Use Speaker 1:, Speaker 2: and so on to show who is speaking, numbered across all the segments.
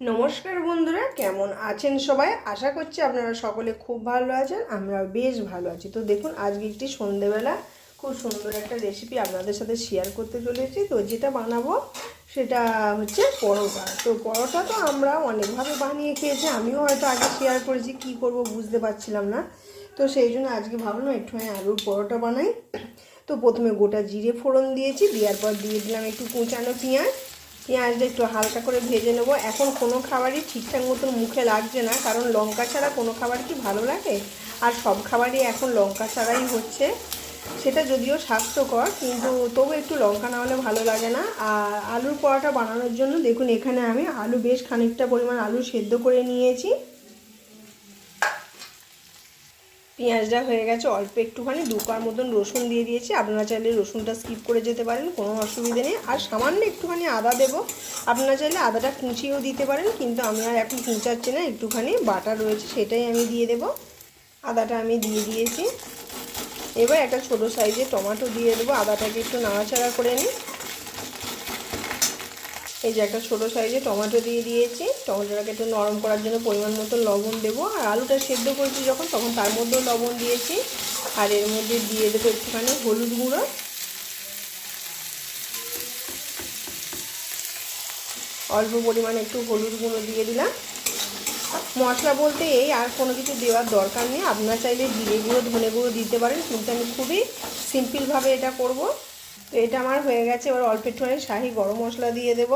Speaker 1: নমস্কার বন্ধুরা, কেমন আছেন সবাই? আশা করছি আপনারা সকলে খুব ভালো আছেন আমরা বেশ ভালো আছি। তো দেখুন, আজকে একটি সন্ধেবেলা, খুব সুন্দর একটা রেসিপি আপনাদের সাথে শেয়ার করতে চলেছি তো যেটা বানাবো, সেটা হচ্ছে পরোটা। তো পরোটা তো আমরা অনেকভাবে বানিয়ে খেয়েছি, আমিও হয়তো আগে শেয়ার করেছি, কি করব বুঝতে পারছিলাম না। তো সেই জন্য আজকে ভাবলাম একটু একটুখানি আলুর পরোটা বানাই। তো প্রথমে গোটা জিরে ফোড়ন দিয়েছি, দেওয়ার পর দিয়ে দিলাম একটু কুচানো পেঁয়াজ। পেঁয়াজটা একটু হালকা করে ভেজে নেব। এখন কোনো খাবারই ঠিকঠাক মতন মুখে লাগছে না, কারণ লঙ্কা ছাড়া কোনো খাবার কি ভালো লাগে? আর সব খাবারই এখন লঙ্কা ছাড়াই হচ্ছে। সেটা যদিও স্বাস্থ্যকর, কিন্তু তবু একটু লঙ্কা না হলে ভালো লাগে না। আর আলুর পরোটা বানানোর জন্য দেখুন, এখানে আমি আলু বেশ খানিকটা পরিমাণ আলু সেদ্ধ করে নিয়েছি। পেঁয়াজটা হয়ে গেছে, অল্প একটুখানি দুকার মতন রসুন দিয়ে দিয়েছি। আপনারা চাইলে রসুনটা স্কিপ করে যেতে পারেন, কোনো অসুবিধে নেই। আর সামান্য একটুখানি আদা দেব। আপনারা চাইলে আদাটা কুচিয়েও দিতে পারেন, কিন্তু আমি আর এখন কুচাচ্ছি না, একটুখানি বাটা রয়েছে সেটাই আমি দিয়ে দেব। আদাটা আমি দিয়ে দিয়েছি। এবার একটা ছোট সাইজে টমেটো দিয়ে দেবো। আদাটাকে একটু নাড়াচাড়া করে নিই। এই যে একটা ছোটো সাইজে টমেটো দিয়ে দিয়েছি। টমেটোটাকে একটু নরম করার জন্য পরিমাণ মতো লবণ দেবো। আর আলুটা সেদ্ধ করেছি যখন, তখন তার মধ্যেও লবণ দিয়েছি। আর এর মধ্যে দিয়ে দেবো একটুখানি হলুদ গুঁড়ো। অল্প পরিমাণে একটু হলুদ গুঁড়ো দিয়ে দিলাম। মশলা বলতে এই আর কোনো কিছু দেওয়ার দরকার নেই। আপনারা চাইলে জিরে গুঁড়ো, ধনে গুঁড়ো দিতে পারেন। কিন্তু আমি খুবই সিম্পলভাবে এটা করব। তো এটা আমার হয়ে গেছে, এবার অল্প একটুখানি শাহি গরম মশলা দিয়ে দেব।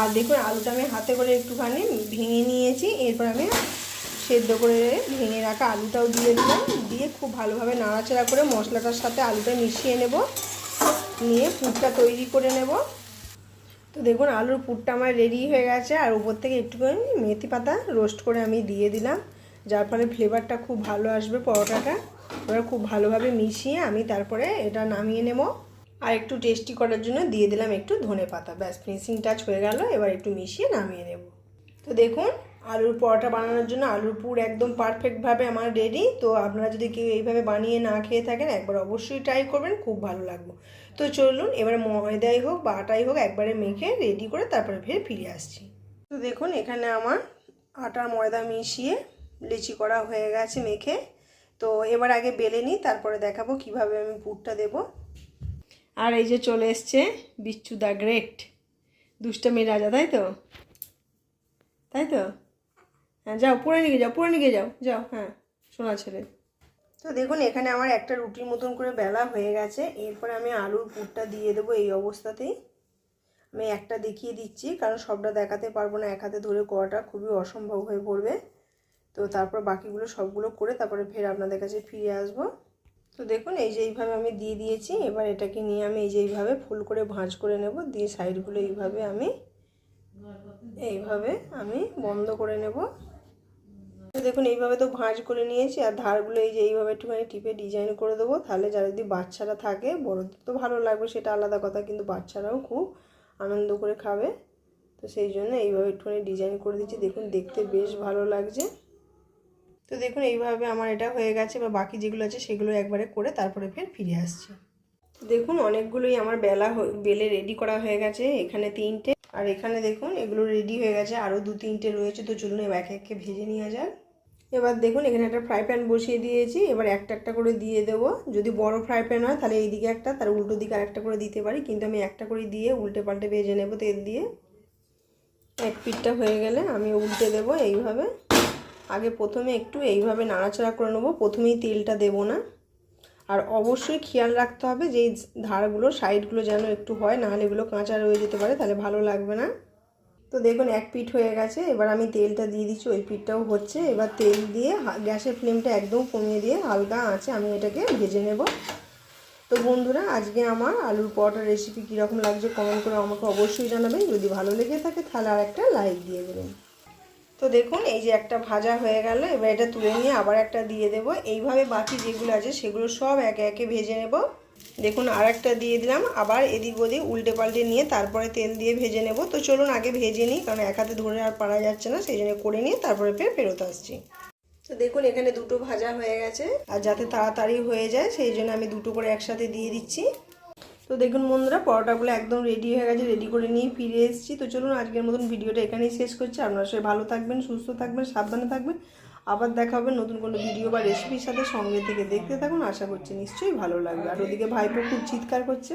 Speaker 1: আর দেখুন, আলুটা আমি হাতে করে একটুখানি ভেঙে নিয়েছি, এরপর আমি সেদ্ধ করে ভেঙে রাখা আলুটাও দিয়ে দিলাম। দিয়ে খুব ভালোভাবে নাড়াচাড়া করে মশলাটার সাথে আলুটা মিশিয়ে নেব, নিয়ে পুরটা তৈরি করে নেব। তো দেখুন, আলুর পুরটা আমার রেডি হয়ে গেছে, আর উপর থেকে একটুখানি মেথি পাতা রোস্ট করে আমি দিয়ে দিলাম। যার ফলে ফ্লেভারটা খুব ভালো আসবে পরোটাটা। এবার খুব ভালোভাবে মিশিয়ে আমি তারপরে এটা নামিয়ে নেব। আর একটু টেস্টি করার জন্য দিয়ে দিলাম একটু ধনে পাতা। ব্যাস ফিনিশিং টাচ হয়ে গেল, এবার একটু মিশিয়ে নামিয়ে নেব। তো দেখুন, আলুর পরোটা বানানোর জন্য আলুর পুর একদম পারফেক্টভাবে আমার রেডি তো আপনারা যদি কেউ এইভাবে বানিয়ে না খেয়ে থাকেন, একবার অবশ্যই ট্রাই করবেন, খুব ভালো লাগবে। তো চলুন, এবার ময়দাই হোক বা আটাই হোক একবারে মেখে রেডি করে তারপরে ফের ফিরে আসছি। তো দেখুন, এখানে আমার আটা ময়দা মিশিয়ে লিচি করা হয়ে গেছে মেখে। তো এবার আগে বেলে নিই, তারপরে দেখাবো কীভাবে আমি পুরটা দেব। আর এই যে চলে এসছে বিচ্ছু দ্য গ্রেট। দুষ্টামি রাজা, তাই তো? তাই তো? হ্যাঁ যাও, পরে নিয়ে যাও, পরে নিয়ে যাও যাও হ্যাঁ শোনা ছেলে। তো দেখুন, এখানে আমার একটা রুটির মতন করে বেলা হয়ে গেছে। এরপরে আমি আলুর পুরটা দিয়ে দেবো এই অবস্থাতেই। আমি একটা দেখিয়ে দিচ্ছি, কারণ সবটা দেখাতে পারব না, এক হাতে ধরে করাটা খুবই অসম্ভব হয়ে পড়বে। তো তারপর বাকিগুলো সবগুলো করে তারপরে ফের আপনাদের কাছে ফিরে আসব। তো দেখুন, এই যে এইভাবে আমি দিয়ে দিয়েছি, এবার এটাকে নিয়ে আমি এই যে এইভাবে ফুল করে ভাঁজ করে নেব, দিয়ে সাইডগুলো এইভাবে আমি এইভাবে আমি বন্ধ করে নেব। দেখুন, এইভাবে তো ভাঁজ করে নিয়েছি, আর ধারগুলো এই যে এইভাবে একটুখানি টিপে ডিজাইন করে দেবো, তাহলে যারা যদি বাচ্চারা থাকে, বড়দের তো ভালো লাগবে, সেটা আলাদা কথা, কিন্তু বাচ্চারাও খুব আনন্দ করে খাবে। তো সেই জন্য এইভাবে একটুখানি ডিজাইন করে দিচ্ছি, দেখুন, দেখতে বেশ ভালো লাগছে। তো দেখুন, এইভাবে আমার এটা হয়ে গেছে বা বাকি যেগুলো আছে সেগুলো একবারে করে তারপরে ফের ফিরে আসছে। দেখুন, অনেকগুলোই আমার বেলা বেলে রেডি করা হয়ে গেছে, এখানে তিনটে। আর এখানে দেখুন, এগুলো রেডি হয়ে গেছে, আরও দু তিনটে রয়েছে, তো চলুন এবার এক একে ভেজে নিয়ে যাক। এবার দেখুন, এখানে একটা ফ্রাই প্যান বসিয়ে দিয়েছি, এবার একটা একটা করে দিয়ে দেবো। যদি বড় ফ্রাই প্যান হয়, তাহলে এইদিকে একটা, তার উল্টো দিকে আরেকটা করে দিতে পারি, কিন্তু আমি একটা করে দিয়ে উল্টে পাল্টে ভেজে নেব তেল দিয়ে। এক পিঠটা হয়ে গেলে আমি উল্টে দেবো এইভাবে। আগে প্রথমে একটু এইভাবে নাড়াচাড়া করে নেব। প্রথমেই তেলটা দেব না। আর অবশ্যই খেয়াল রাখতে হবে যে ধারগুলো, সাইডগুলো যেন একটু হয় নাহলে এগুলো কাঁচা রয়ে যেতে পারে, তাহলে ভালো লাগবে না। তো দেখুন, এক পিঠ হয়ে গেছে। এবার আমি তেলটা দিয়ে দিচ্ছি, ওই পিঠটাও হচ্ছে। এবার তেল দিয়ে গ্যাসের ফ্লেমটা একদম কমিয়ে দিয়ে হালকা আঁচে আমি এটাকে ভেজে নেব। তো বন্ধুরা, আজকে আমার আলুর পরোটার রেসিপি কীরকম লাগছে কমেন্ট করে আমাকে অবশ্যই জানাবেন। যদি ভালো লেগে থাকে, তাহলে আর একটা লাইক দিয়ে দেবেন। তো দেখুন, এই যে একটা ভাজা হয়ে গেল, এবার এটা তুলে নিয়ে আবার একটা দিয়ে দেব। এইভাবে বাকি যেগুলো আছে, সেগুলো সব একে একে ভেজে নেব। দেখুন আর একটা দিয়ে দিলাম, আবার এদিক ওদিক উল্টে পাল্টে নিয়ে তারপরে তেল দিয়ে ভেজে নেব। তো চলুন, আগে ভেজে নিই, কারণ এক হাতে ধরে আর পারা যাচ্ছে না, সেই জন্য করে নিয়ে তারপরে ফের ফেরত আসছি। তো দেখুন, এখানে দুটো ভাজা হয়ে গেছে, আর যাতে তাড়াতাড়ি হয়ে যায়, সেই জন্য আমি দুটো করে একসাথে দিয়ে দিচ্ছি। তো দেখুন বন্ধুরা, পরোটাগুলো একদম রেডি হয়ে গেছে রেডি করে নিয়ে ফিরে এসেছি। তো চলুন আজকের মতন ভিডিওটা এখানেই শেষ করছি। আপনারা সবাই ভালো থাকবেন, সুস্থ থাকবেন, সাবধানে থাকবেন। আবার দেখা হবে নতুন কোনো ভিডিও বা রেসিপির সাথে সঙ্গে থেকে। দেখতে থাকুন, আশা করছি নিশ্চয়ই ভালো লাগবে। আর ওদিকে ভাইপো খুব চিৎকার করছে।